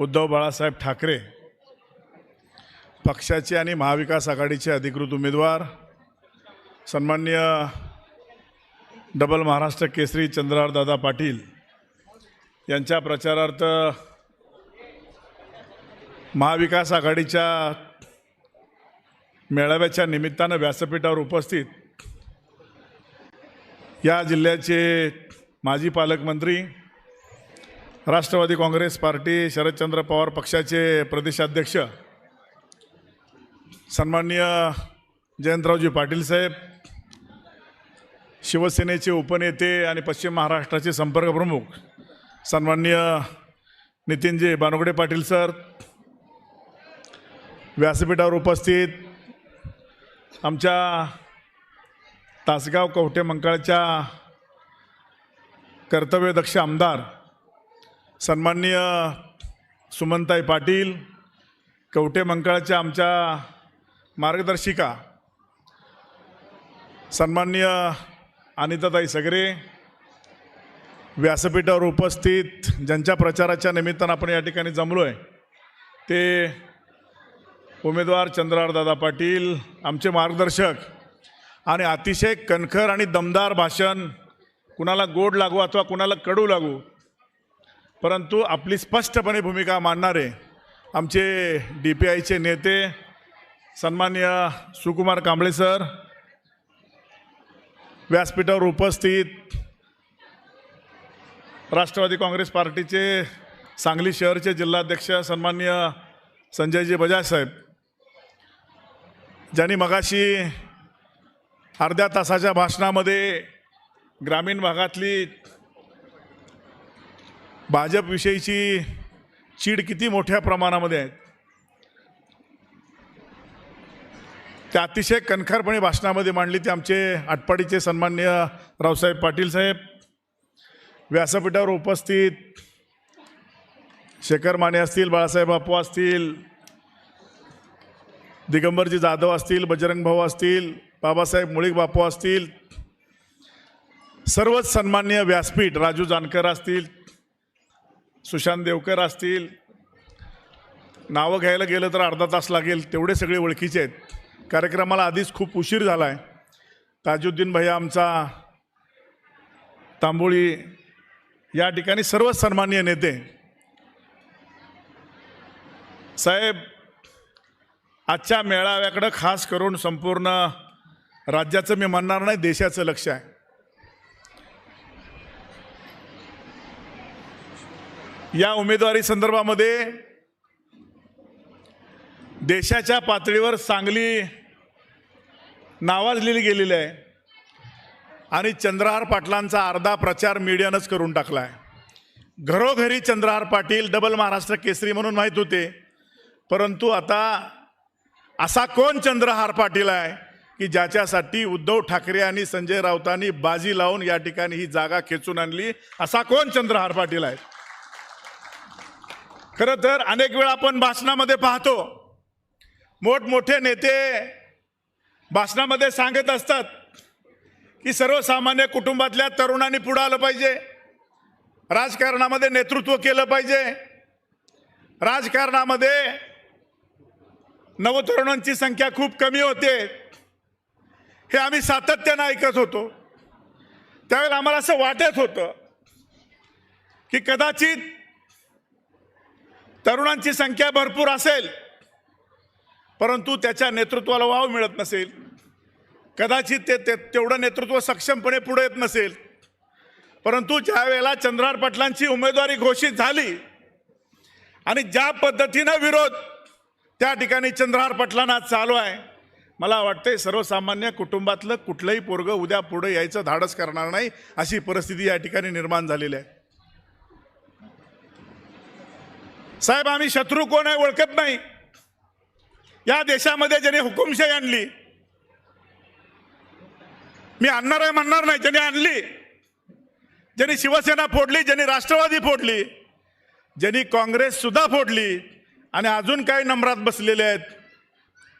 उद्धव बाळासाहेब ठाकरे पक्षाचे आणि महाविकास आघाडीचे अधिकृत उमेदवार सन्मान्य डबल महाराष्ट्र केसरी चंद्रहारदादा पाटील यांच्या प्रचारार्थ महाविकास आघाडीच्या मेळाव्याच्या निमित्तानं व्यासपीठावर उपस्थित या जिल्ह्याचे माजी पालकमंत्री राष्ट्रवादी काँग्रेस पार्टी शरदचंद्र पवार पक्षाचे प्रदेशाध्यक्ष सन्माननीय जयंतरावजी पाटील साहेब शिवसेनेचे उपनेते आणि पश्चिम महाराष्ट्राचे संपर्क प्रमुख सन्माननीय नितीनजी बानुगडे पाटील सर व्यासपीठावर उपस्थित आमच्या तासगाव कवठे मंकाळच्या कर्तव्यदक्ष आमदार सन्माननीय सुमनताई पाटील कवटे मंकाळच्या आमच्या मार्गदर्शिका सन्माननीय अनिताताई सगरे व्यासपीठावर उपस्थित ज्यांच्या प्रचाराच्या निमित्तानं आपण या ठिकाणी जमलो आहे ते उमेदवार चंद्रारदादा पाटील आमचे मार्गदर्शक आणि अतिशय कणखर आणि दमदार भाषण कुणाला गोड लागू अथवा कुणाला कडू लागू परंतु आपली स्पष्टपणे भूमिका मांडणारे आमचे डी पी आयचे नेते सन्मान्य सुकुमार कांबळे सर व्यासपीठावर उपस्थित राष्ट्रवादी काँग्रेस पार्टीचे सांगली शहरचे जिल्हाध्यक्ष सन्मान्य संजयजी बजाज साहेब ज्यांनी मगाशी अर्ध्या तासाच्या भाषणामध्ये ग्रामीण भागातली भाजपविषयीची चीड किती मोठ्या प्रमाणामध्ये आहे? त्या अतिशय कणखरपणे भाषणामध्ये मांडली ते आमचे आटपाडीचे सन्मान्य रावसाहेब पाटील साहेब. व्यासपीठावर उपस्थित. शेखर माने असतील बाळासाहेब बापू असतील. दिगंबरजी जाधव असतील बजरंग भाऊ असतील बाबासाहेब मुळीक बापू असतील. सर्वच सन्मान्य व्यासपीठ राजू जानकर असतील. सुशांत देवकर असतील नावं घ्यायला गेलं तर अर्धा तास लागेल तेवढे सगळे ओळखीचे आहेत. कार्यक्रमाला आधीच खूप उशीर झाला आहे ताजुद्दीन भैया आमचा तांबोळी या ठिकाणी सर्वच सन्माननीय नेते. साहेब आजच्या मेळाव्याकडं खास करून संपूर्ण राज्याचं मी म्हणणार नाही देशाचं लक्ष आहे. या उमेदवारी संदर्भामध्ये देशाच्या पातळीवर सांगली नावाजलेली गेलेली आहे आणि चंद्रहार पाटलांचा अर्धा प्रचार मीडियानंच करून टाकला आहे. घरोघरी चंद्रहार पाटील डबल महाराष्ट्र केसरी म्हणून माहीत होते. परंतु आता असा कोण चंद्रहार पाटील आहे की ज्याच्यासाठी उद्धव ठाकरे आणि संजय राऊतांनी बाजी लावून या ठिकाणी ही जागा खेचून आणली? असा कोण चंद्रहार पाटील आहे? खरं तर अनेक वेळा आपण भाषणामध्ये पाहतो. मोठमोठे नेते भाषणामध्ये सांगत असतात की सर्वसामान्य कुटुंबातल्या तरुणांनी पुढं आलं पाहिजे. राजकारणामध्ये नेतृत्व केलं पाहिजे. राजकारणामध्ये नवतरुणांची संख्या खूप कमी होते. हे आम्ही सातत्यानं ऐकत होतो. त्यावेळेला आम्हाला असं वाटत होतं की कदाचित तरुणांची संख्या भरपूर असेल परंतु त्याच्या नेतृत्वाला वाव मिळत नसेल. कदाचित ते ते तेवढं नेतृत्व सक्षमपणे पुढे येत नसेल. परंतु ज्या वेळेला पाटलांची उमेदवारी घोषित झाली आणि ज्या पद्धतीनं विरोध त्या ठिकाणी चंद्रहार पाटलांना चालू आहे. मला वाटतंय सर्वसामान्य कुटुंबातलं कुठलंही पोरगं उद्या पुढे यायचं धाडस करणार नाही अशी परिस्थिती या ठिकाणी निर्माण झालेली आहे. साहेब आम्ही शत्रू कोण आहे ओळखत नाही. या देशामध्ये ज्याने हुकुमशाही आणली मी आणणार आहे म्हणणार नाही ज्याने आणली ज्यांनी शिवसेना फोडली ज्यांनी राष्ट्रवादी फोडली ज्यांनी काँग्रेस सुद्धा फोडली आणि अजून काही नंबरात बसलेले आहेत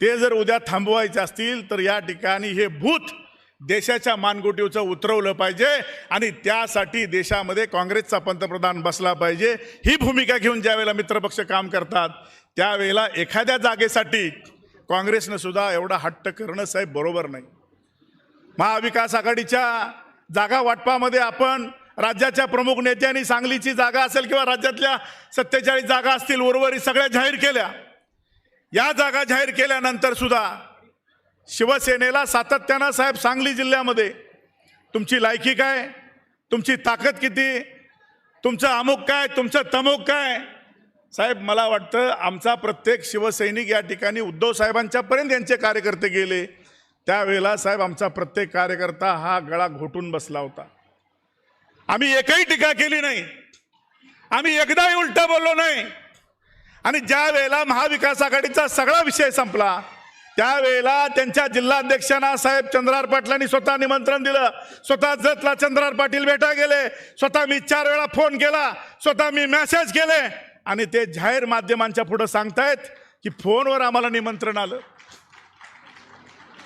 ते जर उद्या थांबवायचे असतील तर या ठिकाणी हे भूत देशाच्या मानगुटीवचं उतरवलं पाहिजे आणि त्यासाठी देशामध्ये काँग्रेसचा पंतप्रधान बसला पाहिजे. ही भूमिका घेऊन ज्यावेळेला मित्रपक्ष काम करतात त्यावेळेला एखाद्या जागेसाठी काँग्रेसनं सुद्धा एवढा हट्ट करणं साहेब बरोबर नाही. महाविकास आघाडीच्या जागा वाटपामध्ये आपण राज्याच्या प्रमुख नेत्यांनी सांगलीची जागा असेल किंवा राज्यातल्या सत्तेचाळीस जागा असतील उर्वरित सगळ्या जाहीर केल्या. या जागा जाहीर केल्यानंतर सुद्धा शिवसेनेला सातत्यानं साहेब सांगली जिल्ह्यामध्ये तुमची लायकी काय? तुमची ताकद किती? तुमचं अमुक काय? तुमचं तमुक काय? साहेब मला वाटतं आमचा प्रत्येक शिवसैनिक या ठिकाणी उद्धव साहेबांच्यापर्यंत यांचे कार्यकर्ते गेले. त्यावेळेला साहेब आमचा प्रत्येक कार्यकर्ता हा गळा घोटून बसला होता. आम्ही एकही टीका केली नाही. आम्ही एकदाही उलटं बोललो नाही. आणि ज्या वेळेला महाविकास आघाडीचा सगळा विषय संपला त्यावेळेला त्यांच्या जिल्हाध्यक्षांना साहेब चंद्रार पाटलांनी स्वतः निमंत्रण दिलं. स्वतः जतला चंद्रार पाटील भेटा गेले. स्वतः मी चार वेळा फोन केला. स्वतः मी मेसेज केले. आणि ते जाहीर माध्यमांच्या पुढं सांगतायत की फोनवर आम्हाला निमंत्रण आलं.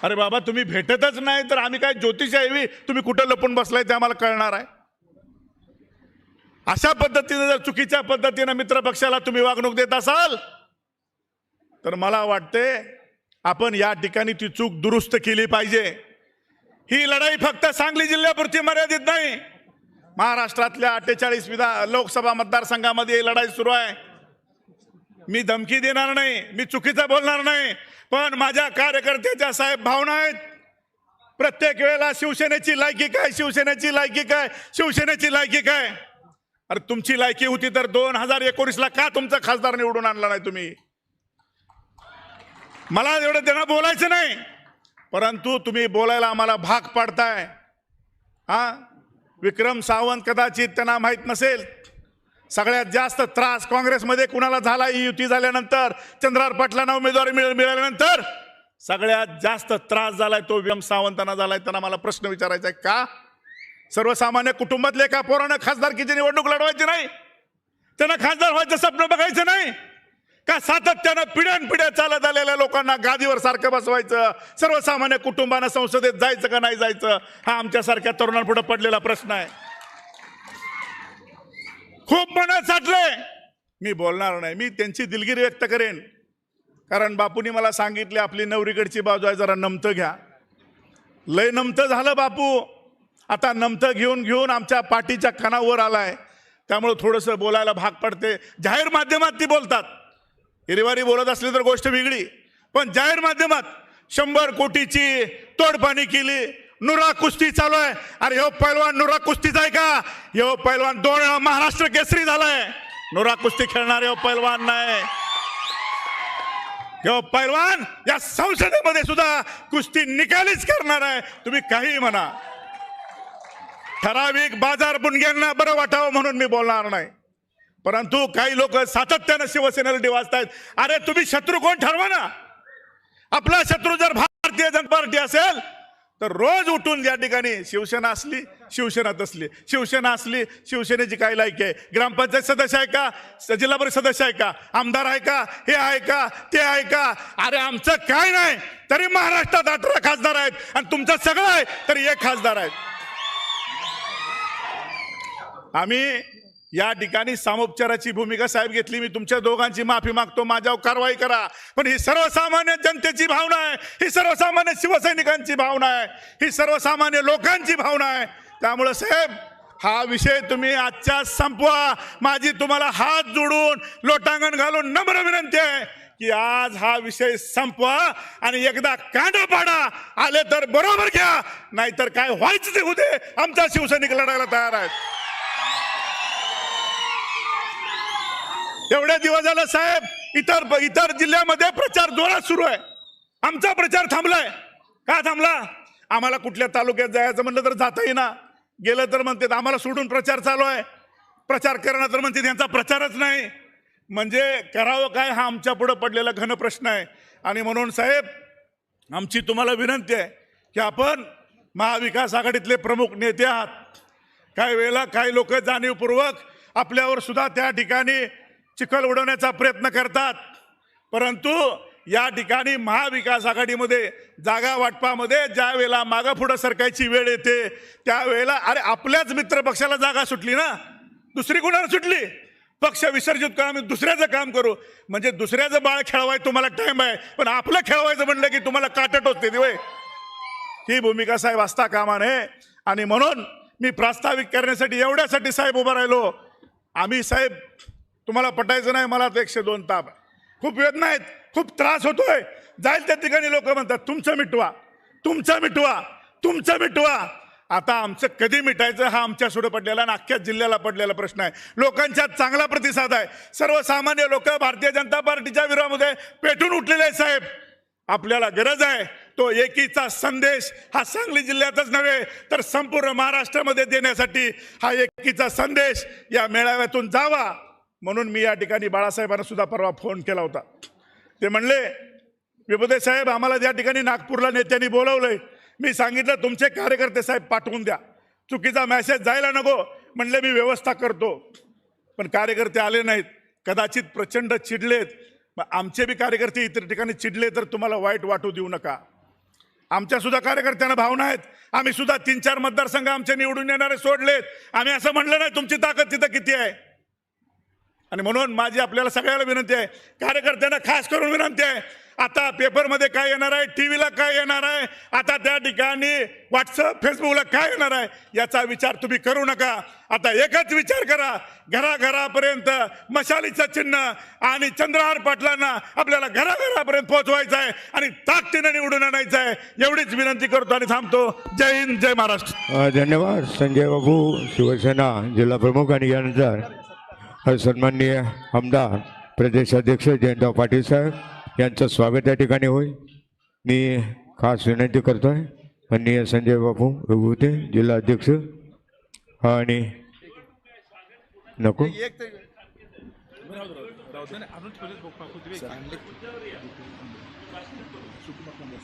अरे बाबा तुम्ही भेटतच नाही तर आम्ही काय ज्योतिषावी तुम्ही कुठं लपून बसलाय ते आम्हाला कळणार आहे. अशा पद्धतीने जर चुकीच्या पद्धतीनं मित्रपक्षाला तुम्ही वागणूक देत असाल तर मला वाटते आपण या ठिकाणी ती चूक दुरुस्त केली पाहिजे. ही लढाई फक्त सांगली जिल्ह्यापुरती मर्यादित नाही. महाराष्ट्रातल्या अठ्ठेचाळीस विधान लोकसभा मतदारसंघामध्ये ही लढाई सुरू आहे. मी धमकी देणार नाही मी चुकीचं बोलणार नाही पण माझ्या कार्यकर्त्याच्या साहेब भावना आहेत. प्रत्येक वेळेला शिवसेनेची लायकी काय शिवसेनेची लायकी काय शिवसेनेची लायकी काय? अरे तुमची लायकी होती तर दोन हजार एकोणीसला का तुमचा खासदार निवडून आणला नाही तुम्ही? मला एवढं त्यांना बोलायचं नाही. परंतु तुम्ही बोलायला आम्हाला भाग पाडताय. हा? विक्रम सावंत कदाचित त्यांना माहीत नसेल. सगळ्यात जास्त त्रास काँग्रेसमध्ये कुणाला झाला? ही युती झाल्यानंतर चंद्रार पाटलांना उमेदवारी मिळ मिळाल्यानंतर सगळ्यात जास्त त्रास झालाय तो विक्रम सावंतांना झालाय. त्यांना मला प्रश्न विचारायचा आहे का? सर्वसामान्य कुटुंबातले एका पोरानं खासदारकीची निवडणूक लढवायची नाही? त्यांना खासदार व्हायचं स्वप्न बघायचं नाही? का सातत्यानं पिढ्यान पिढ्या चालत आलेल्या लोकांना गादीवर सारखं बसवायचं? सर्वसामान्य कुटुंबानं संसदेत जायचं का नाही जायचं? हा आमच्यासारख्या तरुणांपुढे पडलेला प्रश्न आहे. खूप मनात साठले मी बोलणार नाही. मी त्यांची दिलगिरी व्यक्त करेन. कारण बापूंनी मला सांगितले आपली नवरीकडची बाजू आहे जरा नमतं घ्या. लय नमतं झालं बापू. आता नमतं घेऊन घेऊन आमच्या पाठीच्या कानावर आलाय. त्यामुळं थोडंसं बोलायला भाग पडते. जाहीर माध्यमात ती बोलतात. हिरवारी बोलत असली तर गोष्ट वेगळी. पण जाहीर माध्यमात शंभर कोटीची तोडपाणी केली. नुरा कुस्ती चालू आहे. अरे हो पैलवान नुरा कुस्तीचा आहे का? हो पैलवान दोन महाराष्ट्र केसरी झालाय. नुरा कुस्ती खेळणारे हो पैलवान नाही. हो पैलवान या संसदेमध्ये सुद्धा कुस्ती निकालीच करणार आहे. तुम्ही काही म्हणा. ठराविक बाजार बुणग्यांना बरं वाटावं म्हणून मी बोलणार नाही. परंतु काही लोक सातत्यानं शिवसेनेला डिवाजतायत अरे तुम्ही शत्रू कोण ठरवा ना? आपला शत्रू जर भारतीय जनता पार्टी असेल तर रोज उठून या ठिकाणी शिवसेना असली शिवसेनात असली शिवसेना असली शिवसेनेची काय लायकी आहे. ग्रामपंचायत सदस्य आहे का? जिल्हा परिषद सदस्य आहे का? आमदार आहे का? हे आहे का? ते आहे का? अरे आमचं काय नाही. तरी महाराष्ट्रात अठरा खासदार आहेत आणि तुमचं सगळं आहे तरी एक खासदार आहेत. आम्ही या ठिकाणी सामोपचाराची भूमिका साहेब घेतली. मी तुमच्या दोघांची माफी मागतो. माझ्यावर कारवाई करा. पण ही सर्वसामान्य जनतेची भावना आहे. ही सर्वसामान्य शिवसैनिकांची भावना आहे. ही सर्वसामान्य लोकांची भावना आहे. त्यामुळं साहेब हा विषय तुम्ही आजच्या संपवा. माझी तुम्हाला हात जोडून लोटांगण घालून नम्र विनंती आहे की आज हा विषय संपवा आणि एकदा कांडा पाडा. आले तर बरोबर घ्या. नाहीतर काय व्हायचं ते होते आमचा शिवसैनिक लढायला तयार आहेत. एवढे दिवस झालं साहेब इतर इतर जिल्ह्यामध्ये प्रचार जोरात सुरू आहे. आमचा प्रचार थांबलाय. का थांबला? आम्हाला कुठल्या तालुक्यात जायचं म्हणलं तर जाता येईना गेलं तर म्हणते आम्हाला सोडून प्रचार चालू आहे. प्रचार करणं तर म्हणते त्यांचा प्रचारच नाही. म्हणजे करावं काय हा आमच्या पुढं पडलेला घन प्रश्न आहे. आणि म्हणून साहेब आमची तुम्हाला विनंती आहे की आपण महाविकास आघाडीतले प्रमुख नेते आहात. काही वेळेला काही लोक जाणीवपूर्वक आपल्यावर सुद्धा त्या ठिकाणी चिखल उडवण्याचा प्रयत्न करतात. परंतु या ठिकाणी महाविकास आघाडीमध्ये जागा वाटपामध्ये ज्या वेळेला मागं पुढं सरकायची वेळ येते त्यावेळेला अरे आपल्याच मित्र पक्षाला जागा सुटली ना? दुसरी कुणाला सुटली? पक्ष विसर्जित करा आम्ही दुसऱ्याचं काम करू. म्हणजे दुसऱ्याचं बाळ खेळवाय तुम्हाला टाईम आहे पण आपलं खेळवायचं म्हणलं की तुम्हाला काट टोचते दिवे ही भूमिका साहेब असता कामा नये आणि म्हणून मी प्रास्ताविक करण्यासाठी एवढ्यासाठी साहेब उभा राहिलो. आम्ही साहेब तुम्हाला पटायचं नाही मला तर एकशे दोन ताप आहे. खूप वेदना आहेत खूप त्रास होतोय. जाईल त्या ठिकाणी लोक म्हणतात तुमचं मिटवा तुमचं मिटवा तुमचं मिटवा. आता आमचं कधी मिटायचं हा आमच्या सुडं पडलेला आणि अख्ख्या जिल्ह्याला पडलेला प्रश्न आहे. लोकांच्या चांगला प्रतिसाद आहे. सर्वसामान्य लोक भारतीय जनता पार्टीच्या विरोधामध्ये पेटून उठलेले आहेत साहेब. आपल्याला गरज आहे. तो एकीचा संदेश हा सांगली जिल्ह्यातच नव्हे तर संपूर्ण महाराष्ट्रामध्ये देण्यासाठी हा एकीचा संदेश या मेळाव्यातून जावा. म्हणून मी या ठिकाणी बाळासाहेबांना सुद्धा परवा फोन केला होता. ते म्हणले विभुदे साहेब आम्हाला त्या ठिकाणी नागपूरला नेत्यांनी बोलवलंय. मी सांगितलं तुमचे कार्यकर्ते साहेब पाठवून द्या. चुकीचा मेसेज जायला नको. म्हणले मी व्यवस्था करतो. पण कार्यकर्ते आले नाहीत. कदाचित प्रचंड चिडलेत. मग आमचे बी कार्यकर्ते इतर ठिकाणी चिडले तर तुम्हाला वाईट वाटू देऊ नका. आमच्यासुद्धा कार्यकर्त्यांना भावना आहेत. आम्ही सुद्धा तीन चार मतदारसंघ आमचे निवडून येणारे सोडलेत. आम्ही असं म्हणलं नाही तुमची ताकद तिथं किती आहे? आणि म्हणून माझी आपल्याला सगळ्याला विनंती आहे कार्यकर्त्यांना खास करून विनंती आहे आता पेपरमध्ये काय येणार आहे टी व्हीला काय येणार आहे आता त्या ठिकाणी व्हॉट्सअप फेसबुकला काय येणार आहे याचा विचार तुम्ही करू नका. आता एकच विचार करा घराघरापर्यंत मशालीचं चिन्ह आणि चंद्रहार पाटलांना आपल्याला घराघरापर्यंत पोहोचवायचं आहे आणि ताकदीनं निवडून आणायचं आहे एवढीच विनंती करतो आणि थांबतो. जय हिंद जय महाराष्ट्र. धन्यवाद. संजय बाबू शिवसेना जिल्हा प्रमुख आणि यानंतर सन्माननीय आमदार प्रदेशाध्यक्ष जयंतराव पाटील साहेब यांचं स्वागत या ठिकाणी होईल. मी खास विनंती करतो आहे माननीय संजय बापू विभूते जिल्हा अध्यक्ष. आणि नको.